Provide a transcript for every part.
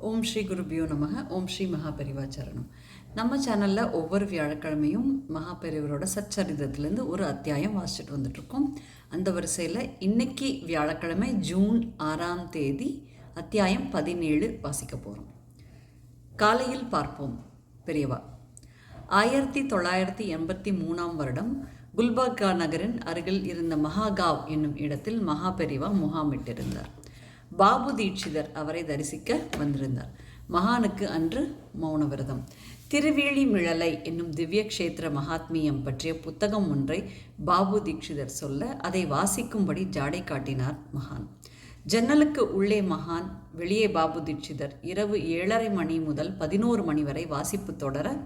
ஓம் ஸ்ரீ குருபியோ நமக. ஓம் ஸ்ரீ மகாபரிவாச்சரணம். நம்ம சேனலில் ஒவ்வொரு வியாழக்கிழமையும் மகாபெரிவரோட சச்சரிதத்துலேருந்து ஒரு அத்தியாயம் வாசிச்சுட்டு வந்துட்ருக்கோம். அந்த வரிசையில் இன்னைக்கு வியாழக்கிழமை ஜூன் ஆறாம் தேதி அத்தியாயம் பதினேழு வாசிக்க போகிறோம் காலையில் பார்ப்போம் பெரியவா. ஆயிரத்தி தொள்ளாயிரத்தி எண்பத்தி மூணாம் வருடம் குல்பர்கா நகரின் அருகில் இருந்த மகாகாவ் என்னும் இடத்தில் மகாபெரிவா முகாமிட்டிருந்தார். பாபு தீட்சிதர் அவரை தரிசிக்க வந்திருந்தார். மகானுக்கு அன்று மௌன விரதம் திருவேழிமிழலை என்னும் திவ்ய கஷேத்திர மகாத்மியம் பற்றிய புத்தகம் ஒன்றை பாபு தீட்சிதர் சொல்ல அதை வாசிக்கும்படி ஜாடை காட்டினார் மகான். ஜன்னலுக்கு உள்ளே மகான் வெளியே பாபு தீட்சிதர் இரவு ஏழரை மணி முதல் பதினோரு மணி வரை வாசிப்பு தொடர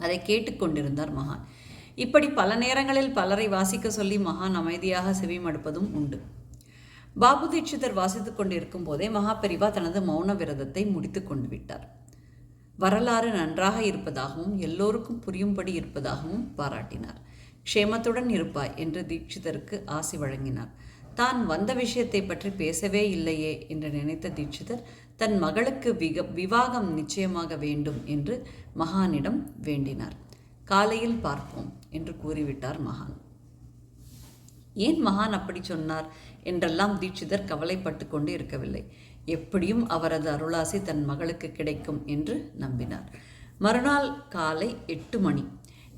அதை கேட்டுக்கொண்டிருந்தார் மகான். இப்படி பல நேரங்களில் பலரை வாசிக்க சொல்லி மகான் அமைதியாக செவிமடுப்பதும் உண்டு. பாபு தீட்சிதர் வாசித்துக் கொண்டிருக்கும் போதே மகாபெரிவா தனது மௌன விரதத்தை முடித்து கொண்டு விட்டார். வரலாறு நன்றாக இருப்பதாகவும் எல்லோருக்கும் புரியும்படி இருப்பதாகவும் பாராட்டினார். க்ஷேமத்துடன் இருப்பாய் என்று தீட்சிதருக்கு ஆசி வழங்கினார். தான் வந்த விஷயத்தை பற்றி பேசவே இல்லையே என்று நினைத்த தீட்சிதர் தன் மகளுக்கு விக விவாகம் நிச்சயமாக வேண்டும் என்று மகானிடம் வேண்டினார். காலையில் பார்ப்போம் என்று கூறிவிட்டார் மகான். ஏன் மகான் அப்படி சொன்னார்? என்றெல்லாம் தீட்சிதர் கவலைப்பட்டு கொண்டு இருக்கவில்லை. எப்படியும் அவரது அருளாசி தன் மகளுக்கு கிடைக்கும் என்று நம்பினார். மறுநாள் காலை எட்டு மணி.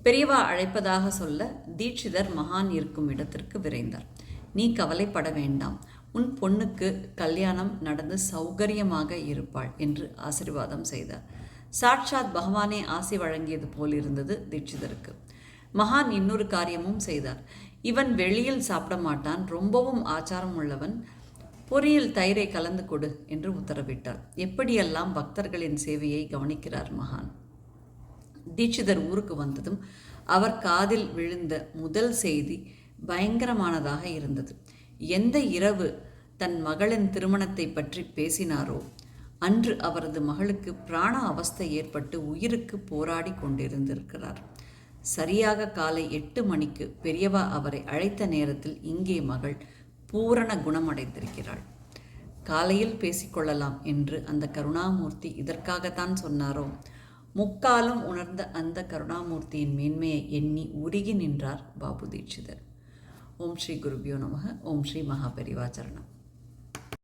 பெரியவா அழைப்பதாக சொல்ல தீட்சிதர் மகான் இருக்கும் இடத்திற்கு விரைந்தார். நீ கவலைப்பட வேண்டாம். உன் பொண்ணுக்கு கல்யாணம் நடந்து சௌகரியமாக இருப்பாள் என்று ஆசிர்வாதம் செய்தார். சாட்சாத் பகவானே ஆசி வழங்கியது போல் இருந்தது தீட்சிதருக்கு. மகான் இன்னொரு காரியமும் செய்தார். இவன் வெளியில் சாப்பிட மாட்டான் ரொம்பவும் ஆச்சாரம் உள்ளவன் பொரியில் தயிரை கலந்து கொடு என்று உத்தரவிட்டார். எப்படியெல்லாம் பக்தர்களின் சேவையை கவனிக்கிறார் மகான்? தீட்சிதர் ஊருக்கு வந்ததும் அவர் காதில் விழுந்த முதல் செய்தி பயங்கரமானதாக இருந்தது. எந்த இரவு தன் மகளின் திருமணத்தை பற்றி பேசினாரோ அன்று அவரது மகளுக்கு பிராண அவஸ்தை ஏற்பட்டு உயிருக்கு போராடி கொண்டிருந்திருக்கிறார். சரியாக காலை எட்டு மணிக்கு பெரியவா அவரை அழைத்த நேரத்தில் இங்கே மகள் பூரண குணமடைந்திருக்கிறாள். காலையில் பேசிக்கொள்ளலாம் என்று அந்த கருணாமூர்த்தி இதற்காகத்தான் சொன்னாரோ? முக்காலும் உணர்ந்த அந்த கருணாமூர்த்தியின் மேன்மையை எண்ணி உருகி நின்றார் பாபு தீட்சிதர். ஓம் ஸ்ரீ குருபியோ நமக. ஓம் ஸ்ரீ மகாபெரிவாச்சரணம்.